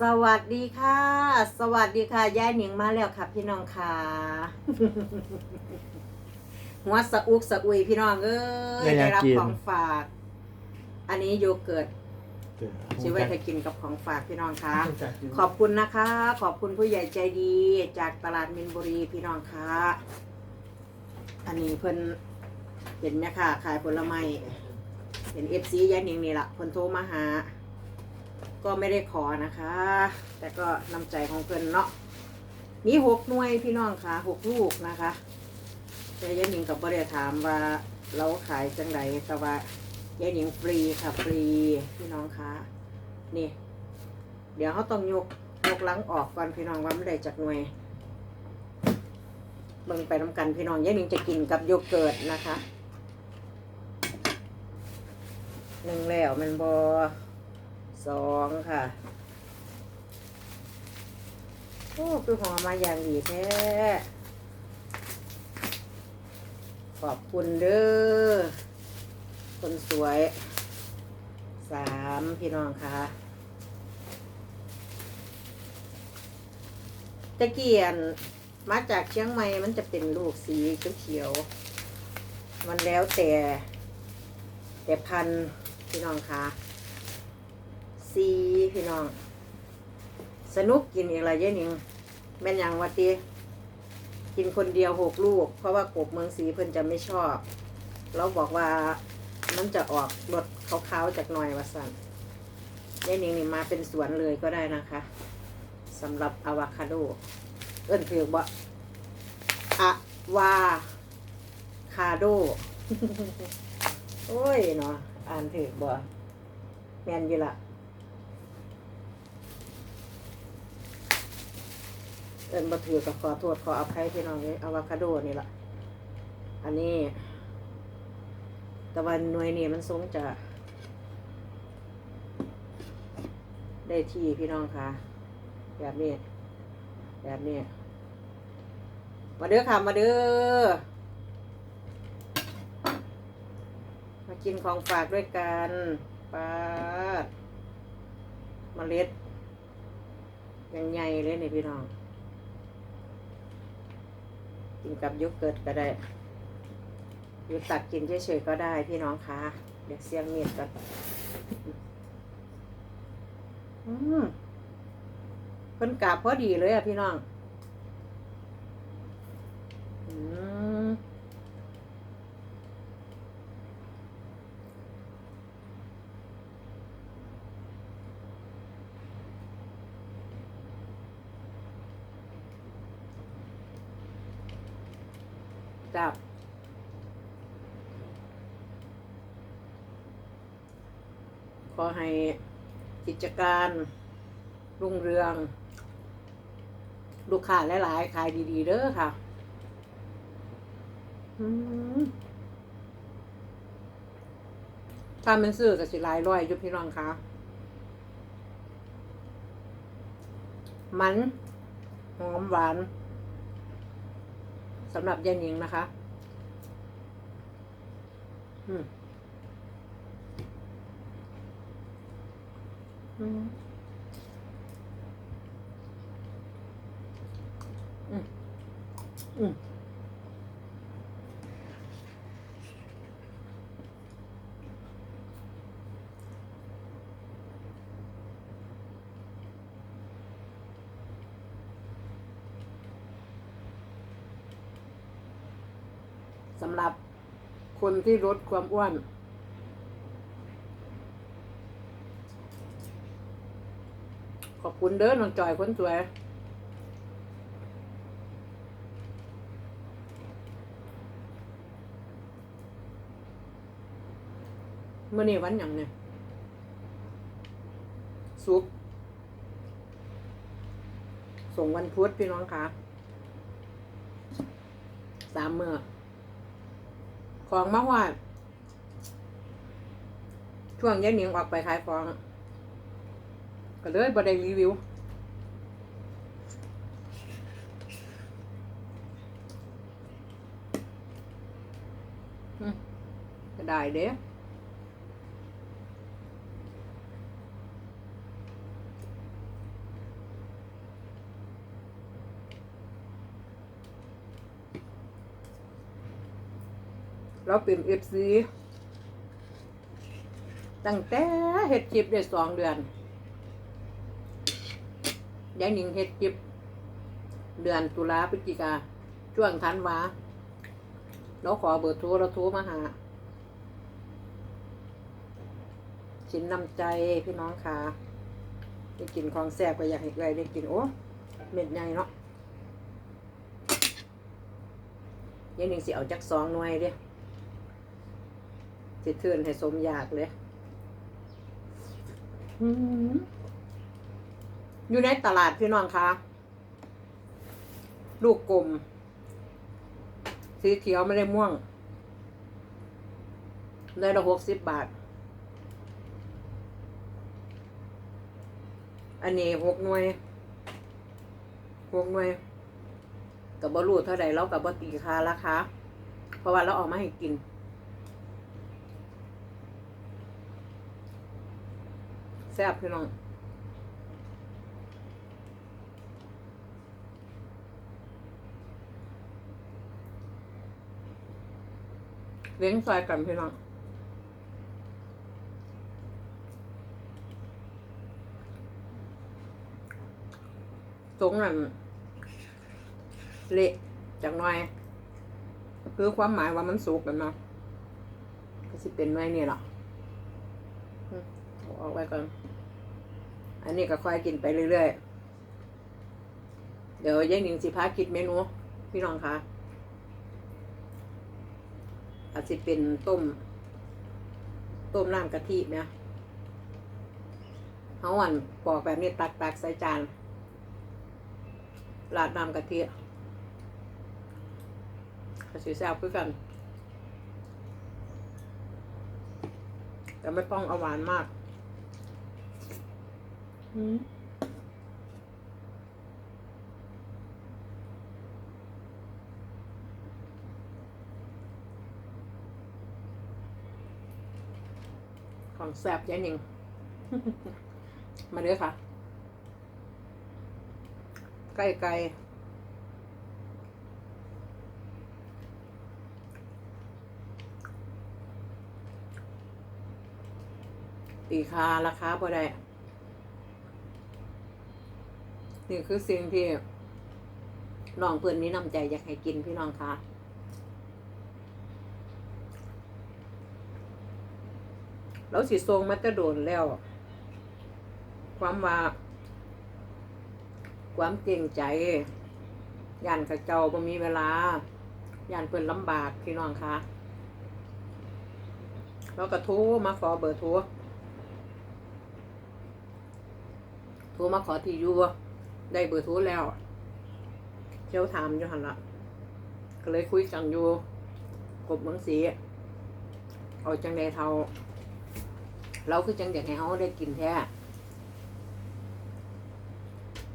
สวัสดีค่ะ สวัสดีค่ะยายหนิงมาแล้วค่ะ พี่น้องค่ะหัวสะอุกสะอุยพี่น้องเอ้ยได้อยากได้รับกิน ของฝาก อันนี้โยเกิร์ตชื่อไว้ให้กินกับของฝากพี่น้องค่ะ ขอบคุณนะคะ ขอบคุณผู้ใหญ่ใจดีจากตลาดมินบุรีพี่น้องค่ะอันนี้เพิ่นเห็นไหมค่ะ ขายผลไม้เห็นเอฟซียายหนิงนี่แหละคนโทรมาหา ก็ไม่ได้ขอนะคะ แต่ก็นำใจของเพิ่อนเนาะมีหกหน่วยพี่น้องค่ะหกลูกนะคะ แต่ยายหนิงกับบริถามว่าเราขายจังไดแต่ว่ายายหนิงฟรีค่ะฟรีพี่น้องค่ะนี่ เดี๋ยวเขาต้องยกยกหลังออกก่อนพี่น้องว่าไมันได้จากหน่วยเบิ่งไปน้ำกันพี่น้องยายหนิงจะกินกับโยเกิร์ตนะคะหนึ่งแล้วมันบอ สองค่ะ โอ้คือหอมาอย่างดีแท้ ขอบคุณเด้อ คนสวย สามพี่น้องค่ะตะเกียนมาจากเชียงใหม่มันจะเป็นลูกสีเขียวๆมันแล้วแต่แต่พันพี่น้องค่ะ สีพี่น้อง สนุกกินอีกอะไรเยอะนิงแม่นยังวัตีกินคนเดียวหกลูก เพราะว่ากบเมืองสีเพิ่นจะไม่ชอบ เราบอกว่ามันจะออกรสขาวๆจากหน่อยว่าสันเยนิงนี่มาเป็นสวนเลยก็ได้นะคะสำหรับอะวาคาโด เอิ้นถือว่าอะวาคาโด โอ้ยเนาะอ่านถือบ่แมนอยู่ละ เอินมาถือกับขอโทษขออภัยพี่น้องเลยอะวาคาโดนี่ละอันนี้ต่วันหน่วยนี่มันทรงจะได้ที่พี่น้องค่ะ แบบนี้ แบบนี้ มาเด้อค่ะ มาเด้อ มากินของฝากด้วยกันปาดเมล็ดยังใหญ่เลยนี่พี่น้อง กินกับโยเกิร์ตก็ได้หรือตักกินเฉยๆก็ได้พี่น้องคะเดี๋ยวเสียงเมียดก่อนอืมเพิ่นกาบพอดีเลยอะพี่น้อง อืมับ ขอให้กิจการรุ่งเรือง ลูกค้าหลายๆ ขายดี ๆเด้อค่ะถ้ามันซื้อก็สิลายร้อยยู่พี่น้องคะมันหอมหวาน สำหรับยายนิงนะคะอืมอืมอืม สำหรับคนที่ลดความอ้วน ขอบคุณเด้อน้องจอยคนสวย เมื่อนี้วันหยังเนี่ยซุปส่งวันพุธพี่น้องคะสามเมื่อ ของมาว่าช่วงยายหนียงออกไปขายของ ก็เลยบได้รีวิวอืมก็ได้เด้ เราเป็นเอฟซีตั้งแต่เฮ็ดจิบได้สองเดือนยายหนิงเฮ็ดจิบ เดือนตุลาพฤศจิกาช่วงธันวาเราขอเบอร์โทรเราโทรมาหาสินนำใจพี่น้องค่ะได้กินของแซ่บก็อยากให้ใครได้กินโอ้เม็ดใหญ่เนาะยายหนึ่งสิเอาจักสองหน่วยเด้ สิเทือนให้สมอยากเลยอืมอยู่ในตลาดพี่น้องค่ะลูกกลม สีเขียวไม่ได้ม่วงได้ละหกสิบบาท อันนี้หกหน่วยหกหน่วยกับบรูเท่าใดเรากับบตีคาราคาเพราะว่าเราเออกมาให้กิน ซ่บพี่น้องเลี้ยงซอยกันพี่น้องตรงนั้นเละจังหน่อย คือความหมายว่ามันสุกกันเนาะก็สิเป็นไว้นี่หรอเอาไว้ก่อน อันนี้ก็ค่อยกินไปเรื่อยๆ เดี๋ยวยายหนิงสิพาคิดเมนู พี่น้องคะอาจจะเป็นต้ม ต้มน้ำกะทิเนี่ยเอาอันปอกแบบนี้ตักตักๆใส่จานราดน้ำกะทิก็สีแซ่บคือกัน แต่ไม่ต้องเอาหวานมาก ของแซ่บยายหนิง มาเด้อค่ะ ไก่ไก่ตีคาราคาบ่ได้ นี่คือสิ่งที่น้องเพื่อนนี้นำใจอยากให้กินพี่น้องคะแล้วสิทรงมาจะโดนแล้ว ความว่า ความเก่งใจย่านกระเจ้าบ่มีเวลาย่านเพิ่นลำบากพี่น้องคะแล้วก็โทรมาขอเบอร์โทรโทรมาขอที่อยู่ ได้เบอร์โทรแล้วเจ้าถามอยู่หันละก็เลยคุยกันอยู่กบเมืองสีเอาจังใดเทาเราคือจังอยากให้เขาได้กินแท้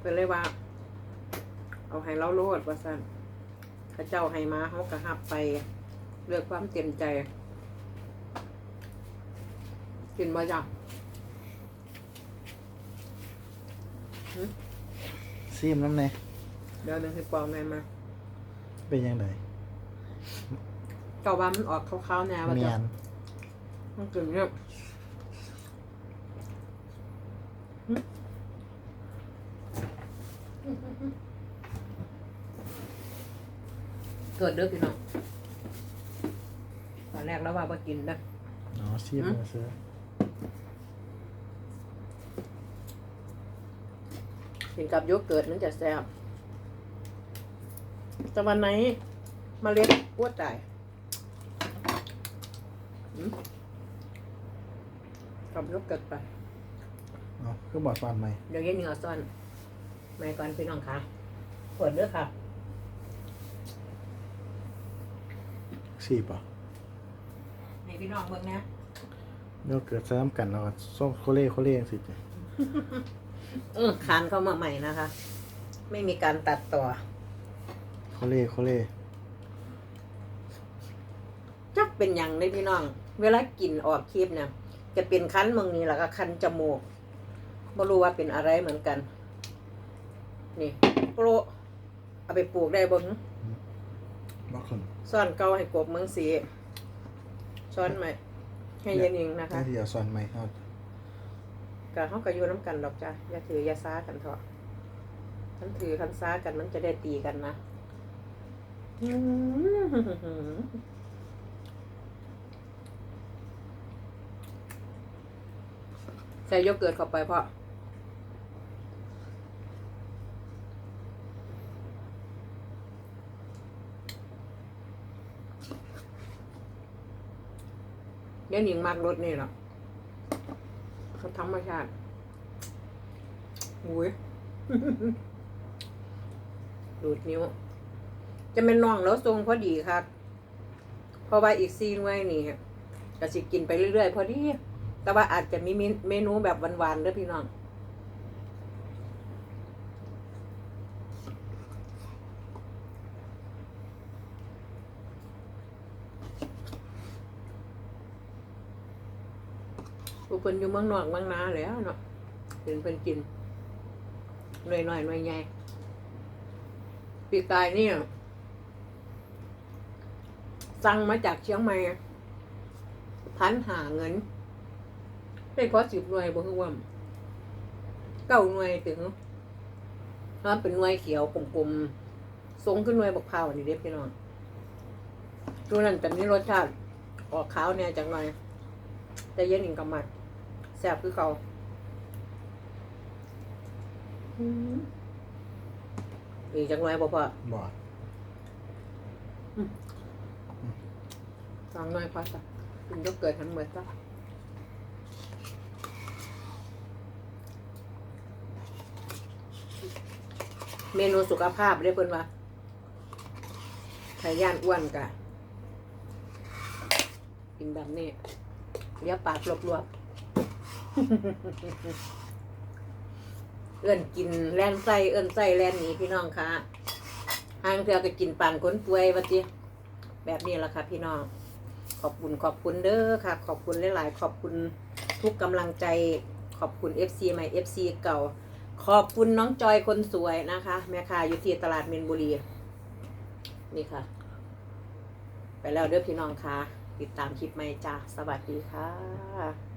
เป็นเลยว่า เอาให้เราโลดว่าสั่นข้าเจ้าให้มาเขากระหับไปเลือกความเต็มใจ กินบ่จ้ะ ซีมน้ำในเดี๋ยวหนึงให้ปอกแม่มาเป็นยังไงเก่าว่ามันออกขาวๆแนวว่าเมีจ้ะยนมันกึ่งเนี่ยเกิดเด้อพี่น้องตอนแรกแล้วว่าบ่กินเด้ออ๋อซีมอืมมาซื้อ กินกับโยเกิร์ตมันจะแซ่บแต่วันไหนเมาเล็ดอ้วดตายอืมกับโยเกิร์ตไปอ๋อคือบอกตอนไหมเดี๋ยวเย็นหนึ่งเอาซ่อนไม่ก่อนพี่น้องค่ะเปิดเด้อค่ะซีป่ะให้พี่น้องเบิ่งนะเดี๋ยวเกิดซ้ำกันแล้วก็ส้มโคเล่โคเล่สิจ้ะ เออคานเข้ามาใหม่นะคะ ไม่มีการตัดต่อโคเล่โคเล่จักเป็นอย่างเลยพี่น้อง เวลากินออกคลิปเนี่ย จะเป็นคันเมืองนี้แล้วก็คันจมูกไม่รู้ว่าเป็นอะไรเหมือนกัน นี่โปรเอาไปปลูกได้บ่หึบอกคนซ่อนเก่าให้กบเมืองสีช้อนใหม่ให้เย็นเองนะคะน่าที่จะซอนไหมเอา กะเขากะอยู่น้ำกันดอกจ้ะอย่าถืออย่าซ้ากันเถอะคันถือคันซ้ากันมันจะได้ตีกันนะใส่โยเกิร์ตเข้าไปพ่อเดี๋ยวหนิงมากรสนี่หรอ เขาธรรมชาติอุ้ยดูดนิ้ว จะเป็นน่องแล้วทรงพอดีค่ะเพราะว่าอีกซีนไว้นี่ก็สิกินไปเรื่อยๆ พอดี แต่ว่าอาจจะมีเมนูแบบหวานๆเด้อพี่น้อง ผู้เพิ่นอยู่เมืองนอกเมืองนาแล้วเนาะเห็นเพิ่นกินหน่อยหน่อยๆหน่อยใหญ่ปีกายนี่สั่งมาจากเชียงใหม่พันหาเงินได้พอสิบหน่วยบ่คือว่าเก้าหน่วยถึงถ้าเป็นหน่วยเขียวกลมๆทรงขึ้นหน่วยบักพร้าวนี่เด็พี่น้องตัวนั้นแต่มีรสชาติออกขาวเนี่ยจังหน่อยแต่เย็นอีกกำมัด แซ่บคือเขาอืมอีกจังไรบ่พ่อบ่สองหน่อยพอสักคุณก็เกิดทันเหมือนจ้ะเมนูสุขภาพเรียกเพิ่นว่าไข่ย่านอ้วนกะกินแบบนี้เลี้ยปากรวบๆ เอื้อนกินแล่นไส้เอื้อนไส้แล่นหนีพี่น้องค่ะหางเถือก็กินปานคนป่วยวัติแบบนี้ละค่ะพี่น้อง ขอบคุณขอบคุณเด้อค่ะ ขอบคุณหลายๆ ขอบคุณทุกกำลังใจ ขอบคุณ FC ใหม่ FC เก่า ขอบคุณน้องจอยคนสวยนะคะ แม่ค้าอยู่ที่ตลาดเมนบุรี นี่ค่ะ ไปแล้วเด้อพี่น้องค่ะ ติดตามคลิปใหม่จ้าสวัสดีค่ะ